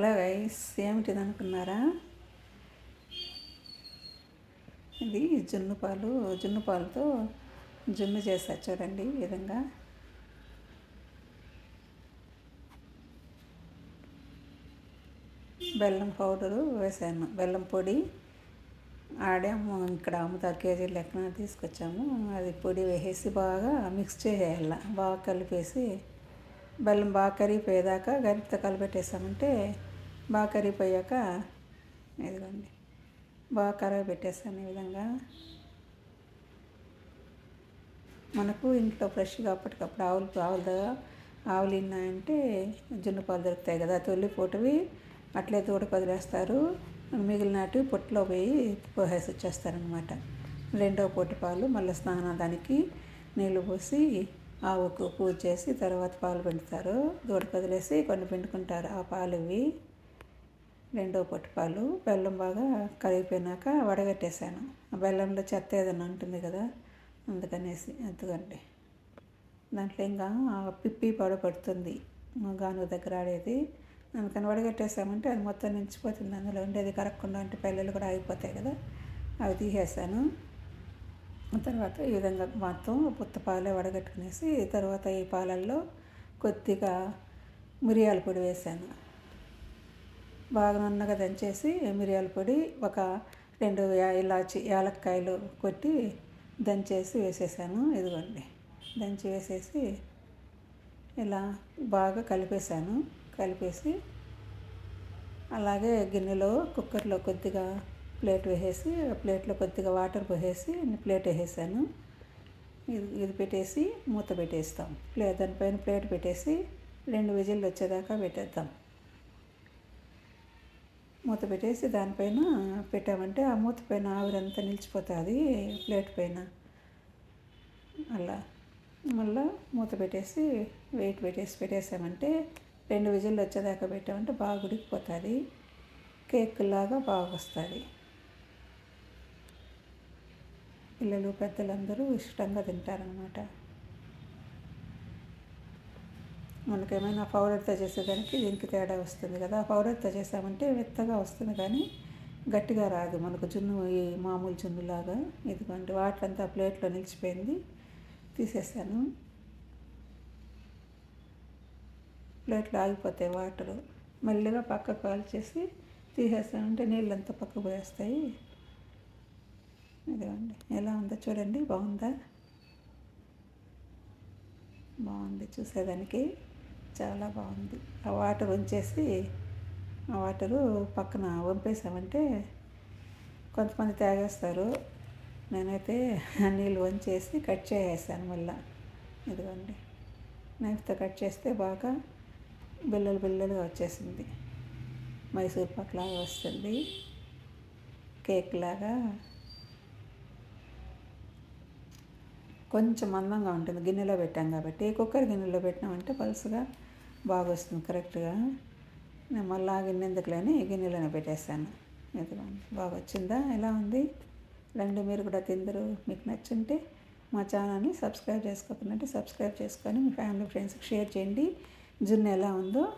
Hello guys ఏమిటిది అనుకున్నారా? ఇది జున్ను పాలు జున్ను పాలతో జున్ను చేశారు చూడండి ఈ విధంగా. బెల్లం పౌడరు వేసాను. బెల్లం పొడి ఆడాము ఇక్కడ అమ్ముతారు కేజీ లెక్కన తీసుకొచ్చాము. అది పొడి వేసేసి బాగా మిక్స్ చేయాల బాగా కలిపేసి బెల్లం బాగా కరిగిపోయేదాకా గరిటతో కలిపెట్టేసామంటే బాగా కరిగిపోయాక ఇదిగోండి. బాగా కరగ పెట్టేస్తాను ఈ విధంగా. మనకు ఇంట్లో ఫ్రెష్గా అప్పటికప్పుడు ఆవులు ఆవులు ఆవులు ఉన్నాయంటే జున్ను పాలు దొరుకుతాయి కదా తొలి పూటవి అట్లే తోడు వదిలేస్తారు మిగిలినవి పొట్టులో పోయి పోసేసి వచ్చేస్తారనమాట రెండో పొట్టి పాలు మళ్ళీ స్నానానికి నీళ్ళు పోసి ఆవుకు పూజ చేసి తర్వాత పాలు పిండుతారు. దూడకు వదిలేసి కొన్ని పిండుకుంటారు ఆ పాలు ఇవి. రెండో పట్టుపాలు బెల్లం బాగా కరిగిపోయినాక వడగట్టేశాను ఆ బెల్లంలో చెత్త ఏదైనా ఉంటుంది కదా అందుకనేసి ఎందుకండి దాంట్లో ఇంకా పిప్పి పడ పడుతుంది. గాను దగ్గర ఆడేది. అందుకని వడగట్టేసామంటే అది మొత్తం నిలిచిపోతుంది. అందులో ఉండేది కరగకుండా అంటే పిల్లలు కూడా ఆగిపోతాయి కదా అవి తీసేసాను. తర్వాత ఈ విధంగా మొత్తం పుత్త పాలే వడగట్టుకునేసి తర్వాత ఈ పాలల్లో కొద్దిగా మిరియాల పొడి వేసాను. బాగా నున్నగా దంచేసి మిరియాల పొడి ఒక రెండు ఇలాచి యాలక్కాయలు కొట్టి దంచేసి వేసేసాను. ఇదిగోండి. దంచి వేసేసి ఇలా బాగా కలిపేసాను. కలిపేసి అలాగే గిన్నెలో కుక్కర్లో కొద్దిగా ప్లేట్ వేసేసి ప్లేట్లో కొద్దిగా వాటర్ పోసేసి ప్లేట్ వేసేసాను. ఇది ఇది పెట్టేసి మూత పెట్టేస్తాం. ప్లేట్ దానిపైన ప్లేట్ పెట్టేసి రెండు విజిల్లు వచ్చేదాకా పెట్టేద్దాం. మూత పెట్టేసి దానిపైన పెట్టామంటే ఆ మూత పైన ఆవిరంతా నిలిచిపోతుంది ప్లేట్ పైన. అలా. మళ్ళీ మూత పెట్టేసి వెయిట్ పెట్టేసి పెట్టేసామంటే రెండు విజిల్లు వచ్చేదాకా పెట్టామంటే బాగా ఉడికిపోతుంది. కేక్ లాగా బాగా వస్తుంది. పిల్లలు పెద్దలందరూ ఇష్టంగా తింటారనమాట మనకేమైనా పౌడర్తో చేసేదానికి దీనికి తేడా వస్తుంది కదా. పౌడర్తో చేసామంటే మెత్తగా వస్తుంది కానీ గట్టిగా రాదు. మనకు జున్ను ఈ మామూలు జున్నులాగా ఇదిగోండి వాటర్ అంతా ప్లేట్లో నిలిచిపోయింది. తీసేసాను. ప్లేట్లో ఆగిపోతాయి వాటరు మెల్లగా పక్కకు కాల్చేసి తీసేసామంటే నీళ్ళంతా పక్కకు పోయేస్తాయి. ఇదిగోండి ఎలా ఉందో చూడండి. బాగుందా? బాగుంది చూసేదానికి. చాలా బాగుంది. ఆ వాటర్ ఉంచేసి ఆ వాటరు పక్కన వంపేసామంటే కొంతమంది తాగేస్తారు. నేనైతే నీళ్ళు వంచేసి కట్ చేసేసాను మళ్ళీ. ఇదిగోండి. నైఫ్తో కట్ చేస్తే బాగా బిల్లలు బిల్లలుగా వచ్చేసింది. మైసూర్ పాక్ లాగా వస్తుంది. కేక్ లాగా కొంచెం మందంగా ఉంటుంది. గిన్నెలో పెట్టాం కాబట్టి కుక్కర్ గిన్నెలో పెట్టినామంటే పలుసుగా బాగా వస్తుంది కరెక్ట్గా. నేను మళ్ళీ ఆ గిన్నెలోనే పెట్టేస్తాను. ఇదిగోండి బాగా వచ్చిందా ఎలా ఉంది? రండి మీరు కూడా తిందరు. మీకు నచ్చుంటే మా ఛానల్ని సబ్స్క్రైబ్ చేసుకోకుండా సబ్స్క్రైబ్ చేసుకొని మీ ఫ్యామిలీ ఫ్రెండ్స్కి షేర్ చేయండి. జున్ను ఎలా ఉందో